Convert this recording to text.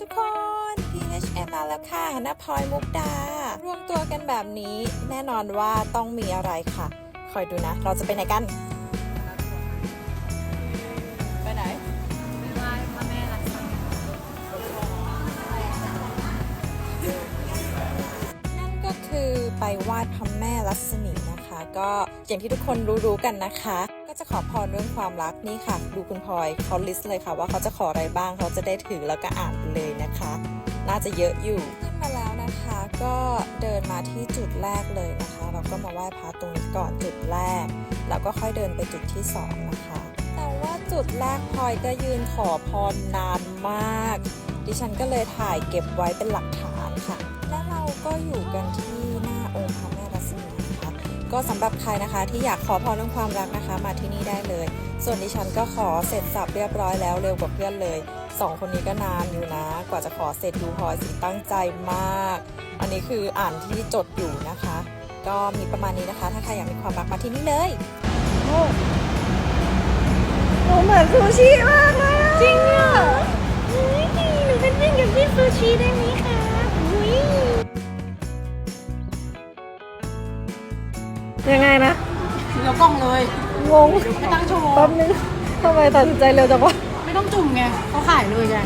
ทุกคน PHM มาแล้วค่ะหน้าพลอยมุกดา รวมตัวกันแบบนี้แน่นอนว่าต้องมีอะไรค่ะ คอยดูนะ เราจะไปไหนกัน ไปไหนไหว้พระแม่ลักษมีนั่นก็คือไปไหว้พระแม่ลักษมีนะคะ ก็อย่างที่ทุกคนรู้ๆกันนะคะ จะขอพรเรื่องความรักนี่ค่ะ ดูคุณพลอยเขาลิสต์เลยค่ะ ว่าเขาจะขออะไรบ้างเขาจะได้ถือแล้วก็อ่านเลยนะคะ น่าจะเยอะอยู่ขึ้นมาแล้วนะคะ ก็เดินมาที่จุดแรกเลยนะคะ เราก็มาไหว้พระตรงนี้ก่อนจุดแรก แล้วก็ค่อยเดินไปจุดที่สองนะคะแต่ว่าจุดแรกพลอยก็ยืนขอพรนานมาก ดิฉันก็เลยถ่ายเก็บไว้เป็นหลักฐานค่ะ และเราก็อยู่กันที่ ก็สำหรับใครนะคะ ที่อยากขอพรเรื่องความรักนะคะ มาที่นี่ได้เลย ส่วนดิฉันก็ขอเสร็จสับเรียบร้อยแล้วเร็วกว่าเพื่อนเลยสองคนนี้ก็นานอยู่นะ กว่าจะขอเสร็จดูพอสิตั้งใจมาก อันนี้คืออ่านที่จดอยู่นะคะ ก็มีประมาณนี้นะคะ ถ้าใครอยากมีความรักมาที่นี่เลยโอ้เหมือนซูชิมากเลย ยังไงนะเดี๋ยวกล้องเลย งงไม่ตั้งโชว์ แป๊บนึงทำไมตัดสินใจเร็วจังวะไม่ต้องจุ่มไงเขาขายเลยไง